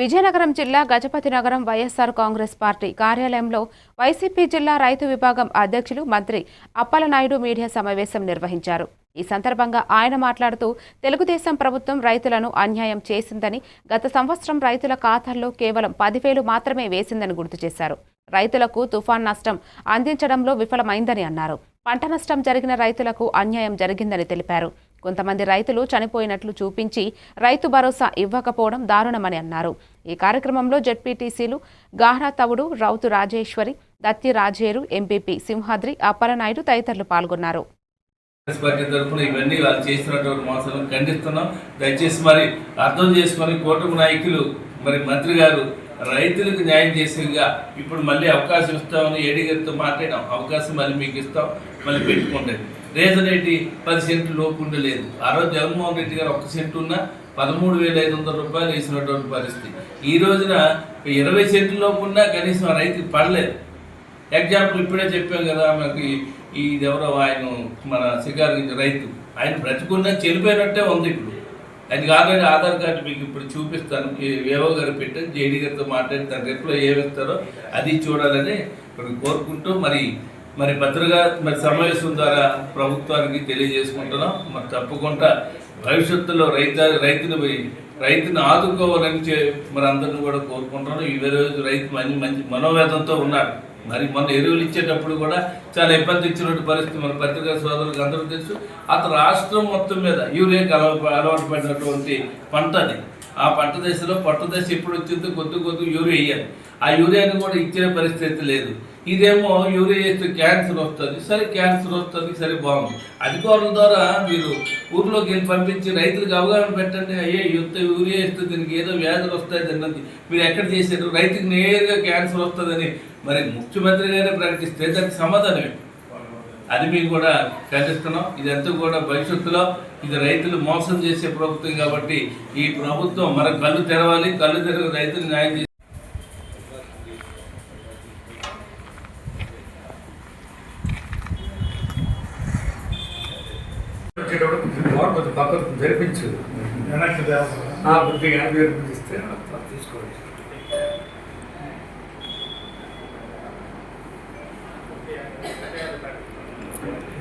విజయనగరం జిల్లా Gajapathi Nagaram YSR Congress party కార్యాలయంలో YCP జిల్లా రైతు విభాగం అధ్యక్షులు మంత్రి అప్పలనాయుడు మీడియా సమావేశం నిర్వహించారు. ఈ సందర్భంగా ఆయన మాట్లాడుతూ తెలుగుదేశం ప్రభుత్వం రైతులను అన్యాయం చేసిందని గత సంవత్సరం రైతుల ఖాతాల్లో కేవలం పదివేలు మాత్రమే వేసిందని గుర్తు చేశారు. రైతులకు తుఫాన్ నష్టం అందించడంలో విఫలమైందని అన్నారు. పంట నష్టం జరిగిన రైతులకు అన్యాయం జరిగిందని తెలిపారు. కొంతమంది రైతులు చనిపోయినట్లు చూపించి రైతు భరోసా ఇవ్వకపోవడం దారుణమని అన్నారు. ఈ కార్యక్రమంలో జెడ్పీటీసీలు గాహ్రా తవుడు రౌతు రాజేశ్వరి దత్తి రాజేరు ఎంపీపీ సింహాద్రి అప్పలనాయుడు తదితరులు పాల్గొన్నారు. కాంగ్రెస్ పార్టీ తరఫున ఇవన్నీ వాళ్ళు చేస్తున్నటువంటి మోసాలను ఖండిస్తున్నాం. దయచేసి మరి అర్థం చేసుకొని కూటమి నాయకులు మరి మంత్రి గారు రైతులకు న్యాయం చేసేగా ఇప్పుడు మళ్ళీ అవకాశం ఇస్తామని ఏడిగారితో మాట్లాడాం అవకాశం మళ్ళీ మీకు ఇస్తాం. మళ్ళీ పెట్టుకోండి రీజన్ ఏంటి పది సెంట్లు లోపు ఉండలేదు. ఆ రోజు జగన్మోహన్ రెడ్డి గారు ఒక్క సెంటు ఉన్న పదమూడు వేల ఐదు వందల రూపాయలు వేసినటువంటి పరిస్థితి. ఈ రోజున ఇరవై సెంట్లు లోపు ఉన్నా కనీసం ఆ రైతుకి పడలేదు. ఎగ్జాంపుల్ ఇప్పుడే చెప్పాం కదా మనకి ఈ ఎవరో ఆయన మన శికారు రైతు. ఆయన బ్రతుకున్నా చనిపోయినట్టే ఉంది ఇప్పుడు. ఆయనకి ఆల్రెడీ ఆధార్ కార్డు మీకు ఇప్పుడు చూపిస్తాను. వేవో గారు పెట్టాను జేడీ గారితో మాట్లాడి తన రిప్లై ఏమిస్తారో అది చూడాలని కోరుకుంటూ మరి మరి భద్రగా మరి సమావేశం ద్వారా ప్రభుత్వానికి తెలియజేసుకుంటున్నాం. మరి తప్పకుండా భవిష్యత్తులో రైతు రైతుని రైతుని ఆదుకోవాలని చే- మరి అందరిని కూడా కోరుకుంటున్నాం ఈ రోజు రైతు మంచి మంచి మనోవేదంతో ఉన్నాడు. మరి మొన్న ఎరువులు ఇచ్చేటప్పుడు కూడా చాలా ఇబ్బంది ఇచ్చినటువంటి పరిస్థితి మన పత్రికా సోదరులకు అందరూ తెలుసు. అతను రాష్ట్రం మొత్తం మీద యూరియాకి అలవా అలవాటు పడినటువంటి పంట అది. ఆ పంట దశలో పంట దశ ఎప్పుడు వచ్చిందో కొద్ది కొద్ది యూరియా వేయాలి ఆ యూరియాని కూడా ఇచ్చే పరిస్థితి లేదు. ఇదేమో యూరియా చేస్తే క్యాన్సర్ వస్తుంది సరే క్యాన్సర్ వస్తుంది సరే బాగుంది. అధికారుల ద్వారా మీరు ఊర్లోకి వెళ్ళి పంపించి రైతులకు అవగాహన పెట్టండి అయ్యే యుద్ధ యూరియా వేస్తే దీనికి ఏదో వ్యాధులు వస్తాయి అన్నది మీరు ఎక్కడ చేశారు? రైతుకి నేరుగా క్యాన్సర్ వస్తుందని మరి ముఖ్యమంత్రి గారే ప్రకటిస్తే దానికి సమాధానం అది మేము కూడా ఖండిస్తున్నాం. ఇదంతా కూడా భవిష్యత్తులో ఇది రైతులు మోసం చేసే ప్రభుత్వం కాబట్టి ఈ ప్రభుత్వం మన కళ్ళు తెరవాలి. కళ్ళు తెరవ రైతులు న్యాయం చేసి వచ్చేటప్పుడు డోర్ కొంచెం పక్కకు జరిపించు.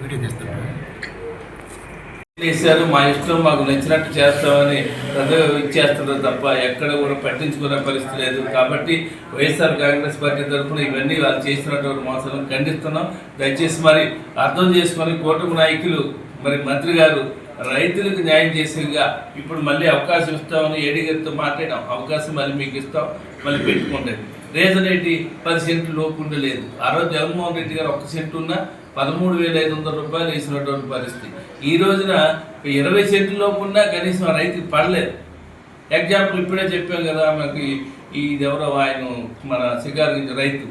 జరిపిస్తే చేశారు మా ఇష్టం మాకు నచ్చినట్టు చేస్తామని ప్రజలు ఇచ్చేస్తున్నారు తప్ప ఎక్కడ కూడా పట్టించుకునే పరిస్థితి లేదు. కాబట్టి వైఎస్ఆర్ కాంగ్రెస్ పార్టీ తరఫున ఇవన్నీ వాళ్ళు చేస్తున్నటువంటి మోసాలను ఖండిస్తున్నాం. దయచేసి మరి అర్థం చేసుకొని కూటమి నాయకులు మరి మంత్రి గారు రైతులకు న్యాయం చేసేగా ఇప్పుడు మళ్ళీ అవకాశం ఇస్తామని ఏడిగారితో మాట్లాడాం. అవకాశం మళ్ళీ మీకు ఇస్తాం మళ్ళీ పెట్టుకోండి. రీజన్ ఏంటి పది సెంట్లు లోపు ఉండలేదు. ఆ రోజు జగన్మోహన్ రెడ్డి గారు ఒక్క సెంటు ఉన్న పదమూడు వేల ఐదు వందల రూపాయలు వేసినటువంటి పరిస్థితి. ఈ రోజున ఇరవై సెంట్లు లోపు ఉన్నా కనీసం ఆ రైతుకి పడలేదు. ఎగ్జాంపుల్ ఇప్పుడే చెప్పాం కదా మనకి ఇది ఎవరో ఆయన మన శిగారు రైతు.